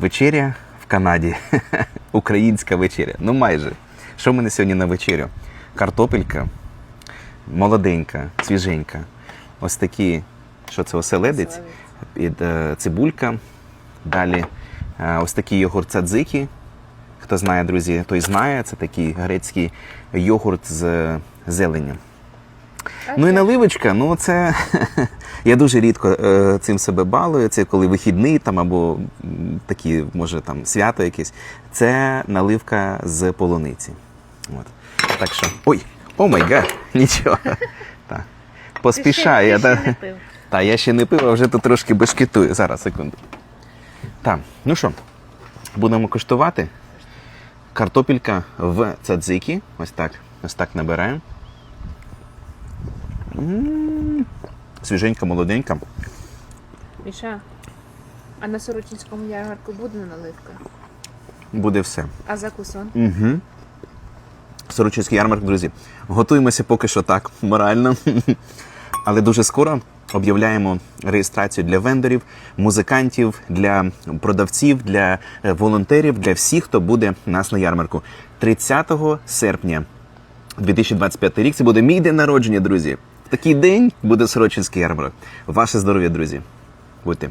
Вечеря в Канаді. Українська вечеря. Ну майже. Що в мене сьогодні на вечерю? Картопелька, молоденька, свіженька. Ось такі, що це оселедець, під е, цибулька. Далі е, ось такі йогурт цадзики. Хто знає, друзі, той знає. Це такий грецький йогурт з зеленню. Ну і наливочка, ну це я дуже рідко е, цим себе балую. Це коли вихідний там або такі, може там свято якесь. Це наливка з полуниці. От. Так що. Ой, о май гад, нічого. Так. Поспішаю. я, та, та я ще не пив, а вже тут трошки бешкетую. Зараз, секунду. Так, ну що, будемо куштувати. Картопелька в цадзикі. Ось так. Ось так набираємо. Свіженька, молоденька. Міша, а на Сорочинському ярмарку буде наливка? Буде все. А закусон? Угу. Сорочинський ярмарк, друзі. Готуємося поки що так, морально. Але дуже скоро об'являємо реєстрацію для вендорів, музикантів, для продавців, для е, волонтерів, для всіх, хто буде у нас на ярмарку. 30 серпня 2025 рік. Це буде мій день народження, друзі. Такий день буде Сорочинський ярмарок. Ваше здоров'я, друзі. Будьте.